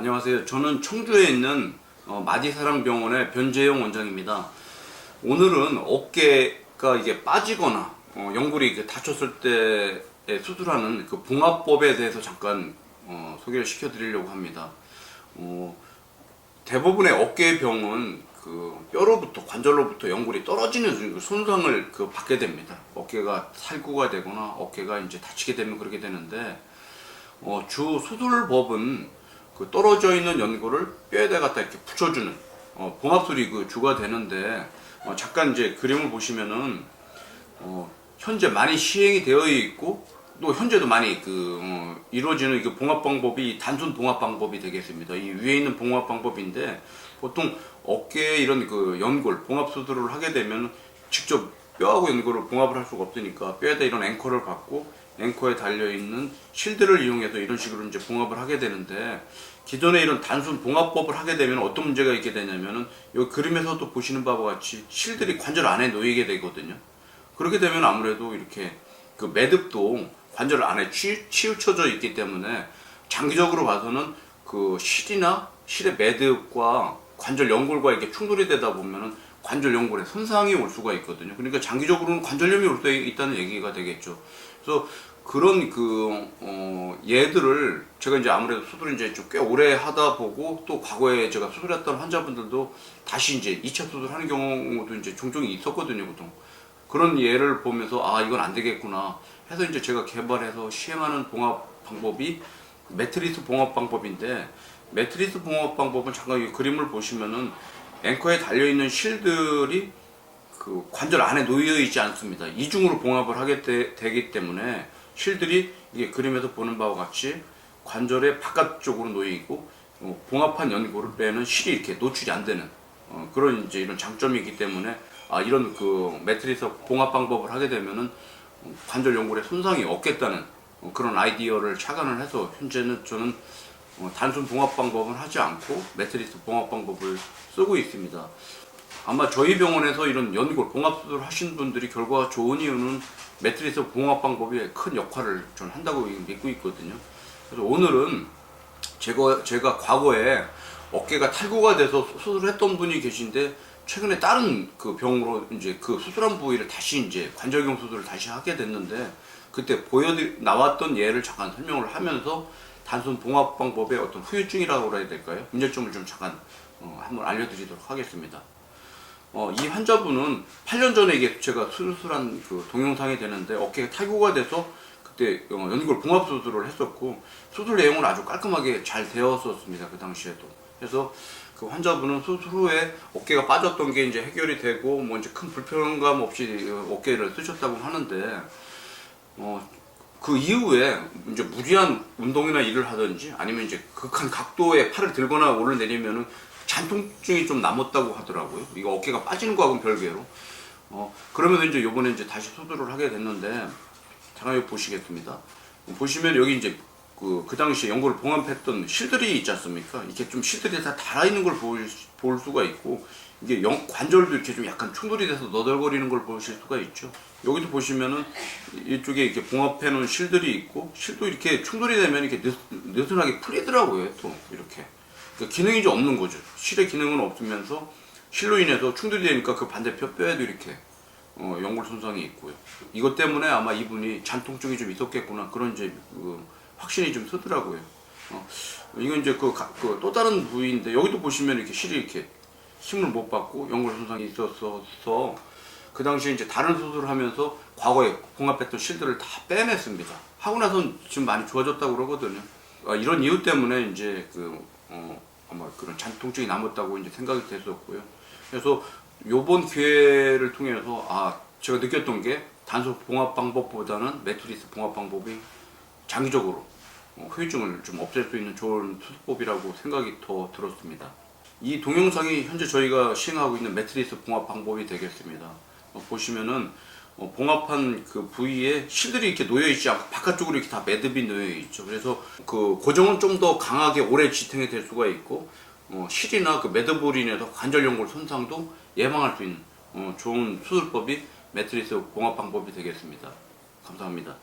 안녕하세요. 저는 청주에 있는 어, 마디사랑병원의 변재영 원장입니다. 오늘은 어깨가 이게 빠지거나 어, 연골이 이렇게 다쳤을 때에 수술하는 그 봉합법에 대해서 잠깐 어, 소개를 시켜드리려고 합니다. 어, 대부분의 어깨 병은 그 뼈로부터 관절로부터 연골이 떨어지는 그 손상을 그 받게 됩니다. 어깨가 살구가 되거나 어깨가 이제 다치게 되면 그렇게 되는데 어, 주 수술법은 그 떨어져 있는 연골을 뼈에다 갖다 이렇게 붙여주는 어, 봉합술이 그 주가 되는데 어, 잠깐 이제 그림을 보시면은 어, 현재 많이 시행이 되어 있고 또 현재도 많이 그 어, 이루어지는 그 봉합 방법이 단순 봉합 방법이 되겠습니다. 이 위에 있는 봉합 방법인데 보통 어깨 이런 그 연골 봉합 수술을 하게 되면 직접 뼈하고 연골을 봉합을 할 수가 없으니까 뼈에다 이런 앵커를 받고 앵커에 달려 있는 실드를 이용해서 이런 식으로 이제 봉합을 하게 되는데 기존에 이런 단순 봉합법을 하게 되면 어떤 문제가 있게 되냐면은 이 그림에서도 보시는 바와 같이 실들이 관절 안에 놓이게 되거든요. 그렇게 되면 아무래도 이렇게 그 매듭도 관절 안에 치, 치우쳐져 있기 때문에 장기적으로 봐서는 그 실이나 실의 매듭과 관절 연골과 이렇게 충돌이 되다 보면은 관절 연골에 손상이 올 수가 있거든요. 그러니까 장기적으로는 관절염이 올 수 있다는 얘기가 되겠죠. 그래서 그런 그 어, 얘들을 제가 이제 아무래도 수술을 이제 좀 꽤 오래 하다 보고 또 과거에 제가 수술했던 환자분들도 다시 이제 2차 수술하는 경우도 이제 종종 있었거든요, 보통. 그런 예를 보면서 아 이건 안 되겠구나 해서 이제 제가 개발해서 시행하는 봉합 방법이 매트리스 봉합 방법인데 매트리스 봉합 방법은 잠깐 이 그림을 보시면은 앵커에 달려 있는 실들이 그 관절 안에 놓여 있지 않습니다. 이중으로 봉합을 하게 되, 되기 때문에 실들이 이게 그림에서 보는 바와 같이 관절의 바깥쪽으로 놓여 있고 어, 봉합한 연골을 빼는 실이 이렇게 노출이 안 되는 어, 그런 이제 이런 장점이 있기 때문에 아 이런 그 매트리스 봉합 방법을 하게 되면은 어, 관절 연골에 손상이 없겠다는 어, 그런 아이디어를 착안을 해서 현재는 저는 어, 단순 봉합 방법은 하지 않고 매트리스 봉합 방법을 쓰고 있습니다. 아마 저희 병원에서 이런 연골 봉합 수술 하신 분들이 결과가 좋은 이유는 매트리스 봉합 방법이 큰 역할을 전 한다고 믿고 있거든요. 그래서 오늘은 제가 제가 과거에 어깨가 탈구가 돼서 수술을 했던 분이 계신데 최근에 다른 그 병으로 이제 그 수술한 부위를 다시 이제 관절경 수술을 다시 하게 됐는데 그때 보여 나왔던 예를 잠깐 설명을 하면서 단순 봉합 방법의 어떤 후유증이라고 해야 될까요? 문제점을 좀 잠깐 어, 한번 알려드리도록 하겠습니다. 어, 이 환자분은 8년 전에 이게 제가 수술한 그 동영상이 되는데 어깨가 탈구가 돼서 그때 어, 연골 봉합 수술을 했었고 수술 내용은 아주 깔끔하게 잘 되었었습니다 그 당시에도 그래서 그 환자분은 수술 후에 어깨가 빠졌던 게 이제 해결이 되고 뭐 이제 큰 불편감 없이 어깨를 쓰셨다고 하는데 어, 그 이후에 이제 무리한 운동이나 일을 하든지 아니면 이제 극한 각도의 팔을 들거나 오르내리면은 잔통증이 좀 남았다고 하더라고요. 이거 어깨가 빠지는 거하고는 별개로. 어, 그러면서 이제 요번에 이제 다시 수술을 하게 됐는데, 잠깐 여기 보시겠습니다. 보시면 여기 이제 그, 그 당시에 연골을 봉합했던 실들이 있지 않습니까? 이렇게 좀 실들이 다 달아있는 걸 볼, 볼 수가 있고, 이게 영, 관절도 이렇게 좀 약간 충돌이 돼서 너덜거리는 걸 보실 수가 있죠. 여기도 보시면은 이쪽에 이렇게 봉합해 놓은 실들이 있고, 실도 이렇게 충돌이 되면 이렇게 느스, 느슨 하게 풀리더라고요, 또 이렇게. 그러니까 기능이 좀 없는 거죠. 실의 기능은 없으면서 실로 인해서 충돌이 되니까 그 반대편 뼈에도 이렇게 어, 연골 손상이 있고요. 이것 때문에 아마 이분이 잔통증이 좀 있었겠구나 그런 이제 그 확신이 좀 서더라고요. 어, 이건 이제 그, 가- 그또 다른 부위인데 여기도 보시면 이렇게 실이 이렇게 힘을 못 받고 연골 손상이 있었어서 그 당시에 이제 다른 수술을 하면서 과거에 봉합했던 실들을 다 빼냈습니다. 하고 나선 지금 많이 좋아졌다고 그러거든요. 어, 이런 이유 때문에 이제 그 어, 아마 그런 잔통증이 남았다고 이제 생각이 됐었고요. 그래서 요번 기회를 통해서 아 제가 느꼈던 게 단순 봉합 방법보다는 매트리스 봉합 방법이 장기적으로 어, 후유증을 좀 없앨 수 있는 좋은 수술법이라고 생각이 더 들었습니다. 이 동영상이 현재 저희가 시행하고 있는 매트리스 봉합 방법이 되겠습니다. 어, 보시면은 어, 봉합한 그 부위에 실들이 이렇게 놓여 있지 않고 바깥쪽으로 이렇게 다 매듭이 놓여 있죠. 그래서 그 고정은 좀 더 강하게 오래 지탱이 될 수가 있고 어, 실이나 그 매듭으로 인해서 관절 연골 손상도 예방할 수 있는 어, 좋은 수술법이 매트리스 봉합 방법이 되겠습니다. 감사합니다.